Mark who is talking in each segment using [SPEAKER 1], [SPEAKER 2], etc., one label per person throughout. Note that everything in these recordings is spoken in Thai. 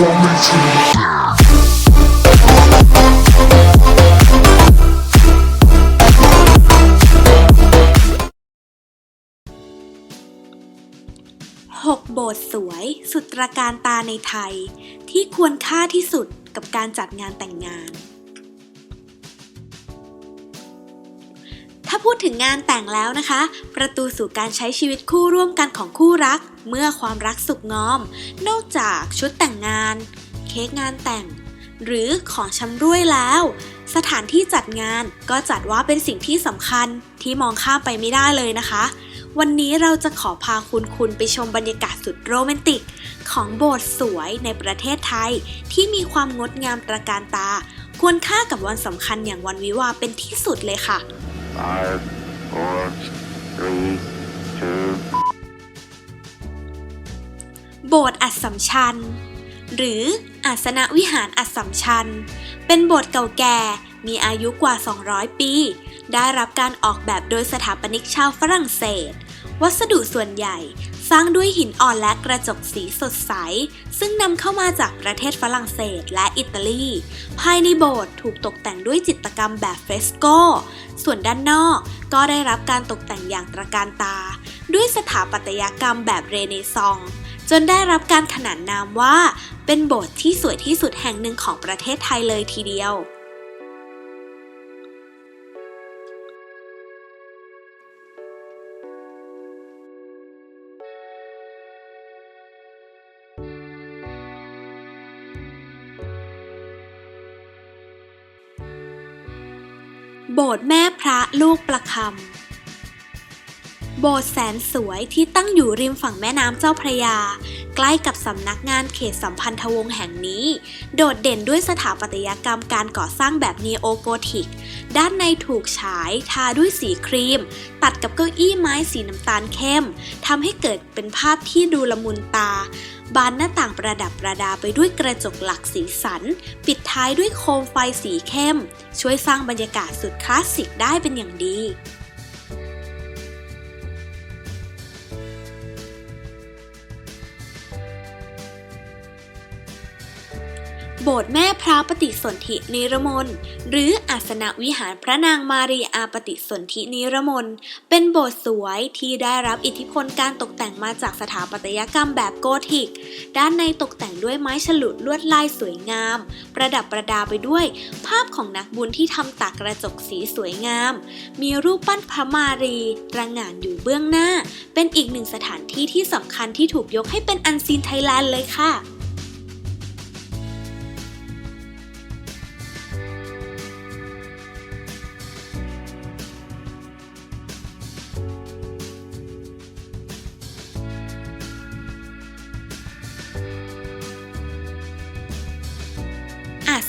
[SPEAKER 1] want me to.
[SPEAKER 2] 6โบสถ์สวยสุดตระการตาในไทย ที่ควรค่าที่สุดกับการจัดงานแต่งงาน ถ้าพูดถึงงานแต่งแล้วนะคะ ประตูสู่การใช้ชีวิตคู่ร่วมกันของคู่รัก เมื่อความรักสุกงอม นอกจากชุดแต่งงาน เค้กงานแต่ง หรือของชำร่วยแล้ว สถานที่จัดงานก็จัดว่าเป็นสิ่งที่สำคัญที่มองข้ามไปไม่ได้เลยนะคะ วันนี้เราจะขอพาคุณคุณไปชมบรรยากาศสุดโรแมนติก ของโบสถ์สวยในประเทศไทย ที่มีความงดงามตระการตา ควรค่ากับวันสำคัญอย่างวันวิวาเป็นที่สุดเลยค่ะ
[SPEAKER 3] Five, four, three, two,
[SPEAKER 2] โบสถ์อัสสัมชัญ หรืออาสนวิหารอัสสัมชัญ เป็นโบสถ์เก่าแก่ มีอายุกว่า 200 ปี ได้รับการออกแบบโดยสถาปนิกชาวฝรั่งเศส วัสดุส่วนใหญ่สร้างด้วยหินอ่อนและกระจกสีสดใส ซึ่งนำเข้ามาจากประเทศฝรั่งเศสและอิตาลี ภายในโบสถ์ถูกตกแต่งด้วยจิตรกรรมแบบเฟรสโก ส่วนด้านนอกก็ได้รับการตกแต่งอย่างตระการตา ด้วยสถาปัตยกรรมแบบเรเนซองส์ จนได้รับการขนานนามว่า เป็นโบสถ์ที่สวยที่สุดแห่งหนึ่งของประเทศไทยเลยทีเดียว โบสถ์แม่พระลูกประคำ โบสถ์แสนสวยที่ตั้งอยู่ริมฝั่งแม่น้ำเจ้าพระยา ใกล้กับสำนักงานเขตสัมพันธวงศ์แห่งนี้ โดดเด่นด้วยสถาปัตยกรรมการก่อสร้างแบบนีโอโกธิก ด้านในถูกฉายทาด้วยสีครีม ตัดกับเก้าอี้ไม้สีน้ำตาลเข้มทำให้เกิดเป็นภาพที่ดูละมุนตา บานหน้าต่างประดับประดาไปด้วยกระจกหลักสีสัน ปิดท้ายด้วยโคมไฟสีเข้ม ช่วยสร้างบรรยากาศสุดคลาสสิกได้เป็นอย่างดี โบสถ์แม่พระปฏิสนธินิรมน หรืออาสนวิหารพระนางมารีอาปฏิสนธินิรมน เป็นโบสถ์สวยที่ได้รับอิทธิพลการตกแต่งมาจากสถาปัตยกรรมแบบโกธิก ด้านในตกแต่งด้วยไม้ฉลุลวดลายสวยงาม ประดับประดาไปด้วย ภาพของนักบุญที่ทำตากกระจกสีสวยงาม มีรูปปั้นพระมารีระงานอยู่เบื้องหน้า เป็นอีกหนึ่งสถานที่ที่สำคัญที่ถูกยกให้เป็นอันซีนไทยแลนด์เลยค่ะ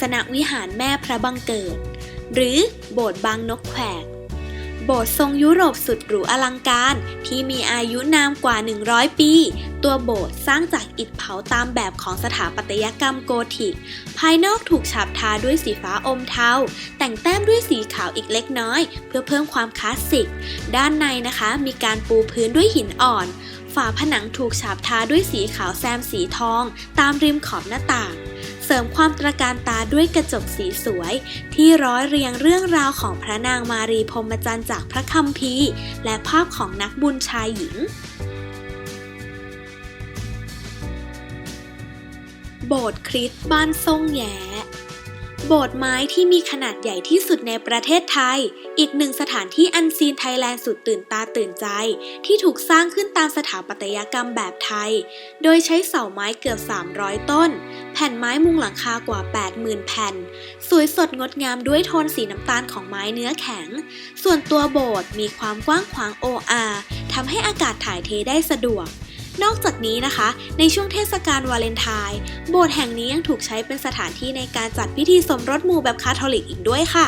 [SPEAKER 2] สนวิหารแม่พระบังเกิด หรือโบสถ์บางนกแขก โบสถ์ทรงยุโรปสุดหรูอลังการที่มีอายุนามกว่า 100 ปี ตัวโบสถ์สร้างจากอิฐเผาตามแบบของสถาปัตยกรรมโกธิก ภายนอกถูกฉาบทาด้วยสีฟ้าอมเทา แต่งแต้มด้วยสีขาวอีกเล็กน้อย เพื่อเพิ่มความคลาสสิก ด้านในนะคะมีการปูพื้นด้วยหินอ่อนฝาผนังถูกฉาบทาด้วยสีขาวแซมสีทอง ตามริมขอบหน้าต่าง ริมความตระการตาด้วยกระจกสีสวย ที่ร้อยเรียงเรื่องราวของพระนางมารีพรมจรรย์จากพระคัมภีร์ และภาพของนักบุญชายหญิงโบสถ์คริสต์บ้านทรงแย้โบสถ์ไม้ที่มีขนาดใหญ่ที่สุดในประเทศไทย อีกหนึ่งสถานที่อันซีนไทยแลนด์สุดตื่นตาตื่นใจ ที่ถูกสร้างขึ้นตามสถาปัตยกรรมแบบไทย โดยใช้เสาไม้เกือบ 300 ต้น แผ่นไม้มุงหลังคากว่า 80,000 แผ่น สวยสดงดงามด้วยโทนสีน้ำตาลของไม้เนื้อแข็ง ส่วนตัวโบสถ์มีความกว้างขวางโออาทำให้อากาศถ่ายเทได้สะดวก นอกจากนี้นะคะ ในช่วงเทศกาลวาเลนไทน์โบสถ์แห่งนี้ยังถูกใช้เป็นสถานที่ในการจัดพิธีสมรสหมู่แบบคาทอลิกอีกด้วยค่ะ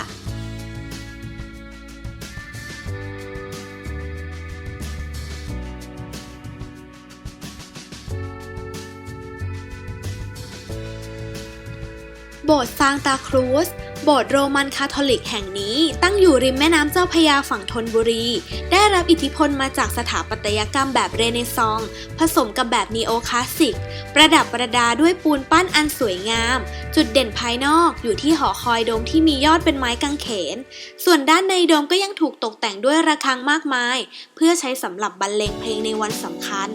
[SPEAKER 2] โบสถ์ซางตาครูสโบสถ์โรมันคาทอลิกแห่งนี้ตั้งอยู่ริมแม่น้ำเจ้าพยาฝั่งธนบุรี ได้รับอิทธิพลมาจากสถาปัตยกรรมแบบเรเนซองส์ผสมกับแบบนีโอคลาสสิก ประดับประดาด้วยปูนปั้นอันสวยงาม จุดเด่นภายนอกอยู่ที่หอคอยโดมที่มียอดเป็นไม้กางเขน ส่วนด้านในโดมก็ยังถูกตกแต่งด้วยระฆังมากมาย เพื่อใช้สำหรับบรรเลงเพลงในวันสำคัญ